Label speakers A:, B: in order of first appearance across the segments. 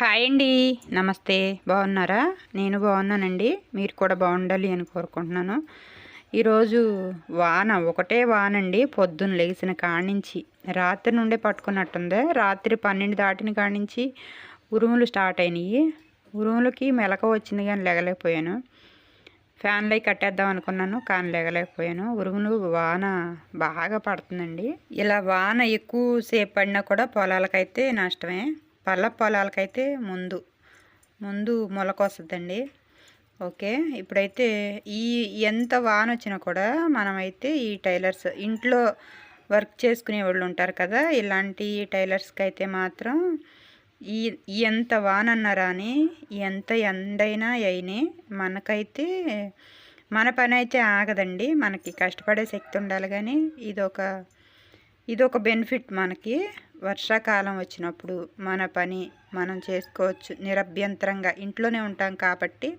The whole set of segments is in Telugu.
A: హాయ్ అండి. నమస్తే. బాగున్నారా? నేను బాగున్నానండి. మీరు కూడా బాగుండాలి అని కోరుకుంటున్నాను. ఈరోజు వాన ఒకటే వాన అండి పొద్దున్న లేచిన కాడించి రాత్రి నుండే పట్టుకున్నట్టుంది. రాత్రి పన్నెండు దాటిన కాడించి ఉరుములు స్టార్ట్ అయినాయి ఉరుములకి మెలక వచ్చింది కానీ లెగలేకపోయాను. ఫ్యాన్లై కట్టేద్దాం అనుకున్నాను కానీ లేగలేకపోయాను. ఉరుములు వాన బాగా పడుతుందండి. ఇలా వాన ఎక్కువసేపు పడినా కూడా పొలాలకైతే నష్టమే. పళ్ళ పొలాలకైతే ముందు ముందు మొలక వస్తుందండి ఓకే ఇప్పుడైతే ఈ ఎంత వాన వచ్చినా కూడా మనమైతే ఈ టైలర్స్ ఇంట్లో వర్క్ చేసుకునే వాళ్ళు ఉంటారు కదా ఇలాంటి టైలర్స్కి అయితే మాత్రం ఈ ఎంత వానన్నారా అని ఎంత ఎండైనా అయినా మనకైతే మన పని అయితే ఆగదండి. మనకి కష్టపడే శక్తి ఉండాలి కానీ ఇదొక ఇదొక బెనిఫిట్ మనకి. వర్షాకాలం వచ్చినప్పుడు మన పని మనం చేసుకోవచ్చు నిరభ్యంతరంగా. ఇంట్లోనే ఉంటాం కాబట్టి.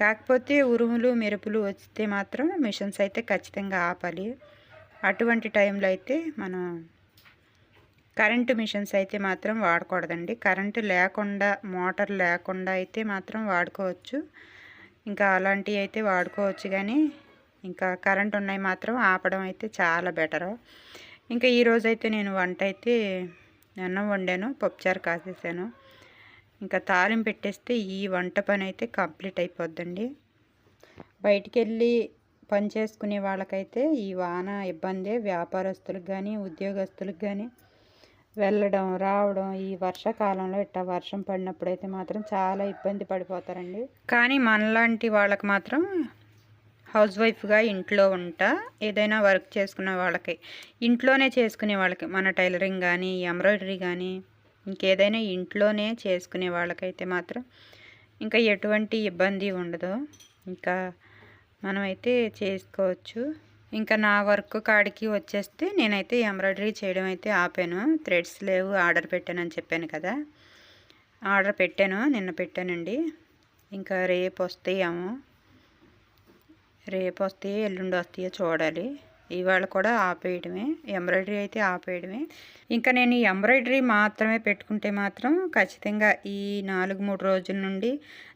A: కాకపోతే ఉరుములు మెరుపులు వస్తే మాత్రం మిషన్స్ అయితే ఖచ్చితంగా ఆపాలి. అటువంటి టైంలో అయితే మనం కరెంటు మిషన్స్ అయితే మాత్రం వాడకూడదండి. కరెంటు లేకుండా మోటార్ లేకుండా అయితే మాత్రం వాడుకోవచ్చు. ఇంకా అలాంటివి అయితే వాడుకోవచ్చు కానీ ఇంకా కరెంట్ ఉన్నాయి మాత్రం ఆపడం అయితే చాలా బెటరు. ఇంకా ఈరోజైతే నేను వంట అయితే అన్నం వండాను పప్పుచారు కాసేసాను. ఇంకా తాలింపు పెట్టేస్తే ఈ వంట పని అయితే కంప్లీట్ అయిపోద్దండి. బయటికి వెళ్ళి పని చేసుకునే వాళ్ళకైతే ఈ వాన ఇబ్బందే. వ్యాపారస్తులకు కానీ ఉద్యోగస్తులకు కానీ వెళ్ళడం రావడం ఈ వర్షాకాలంలో ఇట్లా వర్షం పడినప్పుడైతే మాత్రం చాలా ఇబ్బంది పడిపోతారండి. కానీ మనలాంటి వాళ్ళకి మాత్రం హౌస్ వైఫ్గా ఇంట్లో ఉంటా ఏదైనా వర్క్ చేసుకునే వాళ్ళకి. ఇంట్లోనే చేసుకునే వాళ్ళకి. మన టైలరింగ్ కానీ ఎంబ్రాయిడరీ కానీ ఇంకేదైనా ఇంట్లోనే చేసుకునే వాళ్ళకైతే మాత్రం ఇంకా ఎటువంటి ఇబ్బంది ఉండదు. ఇంకా మనమైతే చేసుకోవచ్చు. ఇంకా నా వర్క్ కాడికి వచ్చేస్తే నేనైతే ఎంబ్రాయిడరీ చేయడం అయితే ఆపాను. థ్రెడ్స్ లేవు ఆర్డర్ పెట్టానని చెప్పాను కదా. ఆర్డర్ పెట్టాను నిన్న పెట్టానండి. ఇంకా రేపు వస్తాయేమో. రేపు వస్తాయో ఎల్లుండి వస్తాయో చూడాలి. ఇవాళ కూడా ఆపేయడమే. ఎంబ్రాయిడరీ అయితే ఆపేయడమే. ఇంకా నేను ఈ ఎంబ్రాయిడరీ మాత్రమే పెట్టుకుంటే మాత్రం ఖచ్చితంగా ఈ నాలుగు మూడు రోజుల నుండి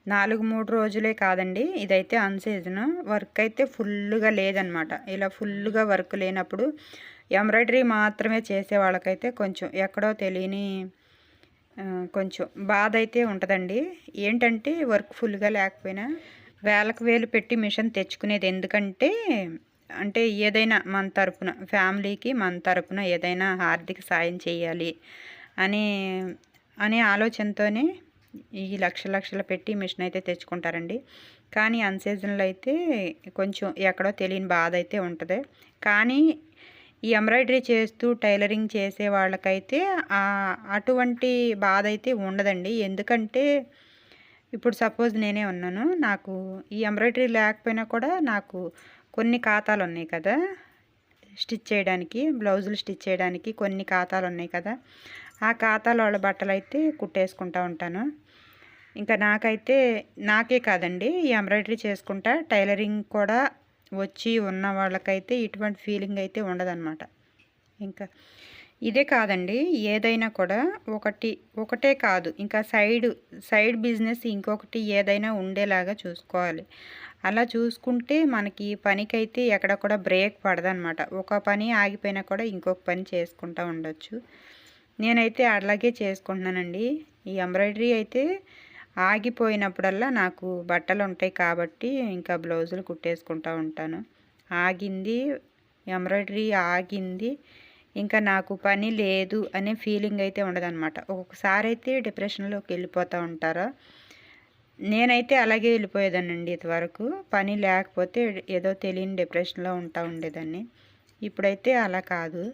A: నాలుగు మూడు రోజులే కాదండి ఇదైతే అన్సీజన్. వర్క్ అయితే ఫుల్గా లేదనమాట. ఇలా ఫుల్గా వర్క్ లేనప్పుడు ఎంబ్రాయిడరీ మాత్రమే చేసే వాళ్ళకైతే కొంచెం ఎక్కడో తెలియని కొంచెం బాధ అయితే ఉంటుందండి. ఏంటంటే వర్క్ ఫుల్గా లేకపోయినా వేలకు వేలు పెట్టి మిషన్ తెచ్చుకునేది ఎందుకంటే అంటే ఏదైనా మన తరపున ఫ్యామిలీకి మన తరపున ఏదైనా ఆర్థిక సాయం చేయాలి అని అనే ఆలోచనతోనే ఈ లక్ష లక్షలు పెట్టి మిషన్ అయితే తెచ్చుకుంటారండి. కానీ అన్సీజన్లో అయితే కొంచెం ఎక్కడో తెలియని బాధ అయితే ఉంటుంది. కానీ ఈ ఎంబ్రాయిడరీ చేస్తూ టైలరింగ్ చేసే వాళ్ళకైతే అటువంటి బాధ అయితే ఉండదండి. ఎందుకంటే ఇప్పుడు సపోజ్ నేనే ఉన్నాను. నాకు ఈ ఎంబ్రాయిడరీ లేకపోయినా కూడా నాకు కొన్ని ఖాతాలు ఉన్నాయి కదా. స్టిచ్ చేయడానికి బ్లౌజులు స్టిచ్ చేయడానికి కొన్ని ఖాతాలు ఉన్నాయి కదా. ఆ ఖాతాలో వాళ్ళ బట్టలు అయితే కుట్టేసుకుంటూ ఉంటాను. ఇంకా నాకైతే నాకే కాదండి ఈ ఎంబ్రాయిడరీ చేసుకుంటా. టైలరింగ్ కూడా వచ్చి ఉన్న వాళ్ళకైతే ఇటువంటి ఫీలింగ్ అయితే ఉండదన్నమాట. ఇంకా ఇదే కాదండి. ఏదైనా కూడా ఒకటి ఒకటే కాదు. ఇంకా సైడ్ సైడ్ బిజినెస్ ఇంకొకటి ఏదైనా ఉండేలాగా చూసుకోవాలి. అలా చూసుకుంటే మనకి పనికైతే ఎక్కడ కూడా బ్రేక్ పడదనమాట. ఒక పని ఆగిపోయినా కూడా ఇంకొక పని చేసుకుంటూ ఉండొచ్చు. నేనైతే అలాగే చేసుకుంటున్నానండి. ఈ ఎంబ్రాయిడరీ అయితే ఆగిపోయినప్పుడల్లా నాకు బట్టలు ఉంటాయి కాబట్టి ఇంకా బ్లౌజులు కుట్టేసుకుంటూ ఉంటాను. ఆగింది ఎంబ్రాయిడరీ ఆగింది. ఇంకా నాకు పని లేదు అనే ఫీలింగ్ అయితే ఉండదన్నమాట. ఒక్కొక్కసారి అయితే డిప్రెషన్లోకి వెళ్ళిపోతూ ఉంటారో? నేనైతే అలాగే వెళ్ళిపోయేదానండి ఇంతవరకు. పని లేకపోతే ఏదో తెలియని డిప్రెషన్లో ఉంటా ఉండేదాన్ని. ఇప్పుడైతే అలా కాదు.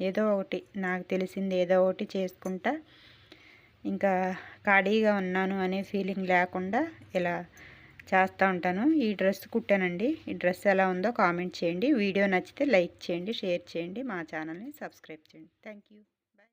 A: ఏదో ఒకటి నాకు తెలిసింది ఏదో ఒకటి చేసుకుంటా ఇంకా ఖాళీగా ఉన్నాను అనే ఫీలింగ్ లేకుండా ఇలా చేస్తూ ఉంటాను. ఈ డ్రెస్ కుట్టానండి. ఈ డ్రెస్ ఎలా ఉందో కామెంట్ చేయండి. వీడియో నచ్చితే లైక్ చేయండి షేర్ చేయండి. మా ఛానల్ని సబ్స్క్రైబ్ చేయండి. థ్యాంక్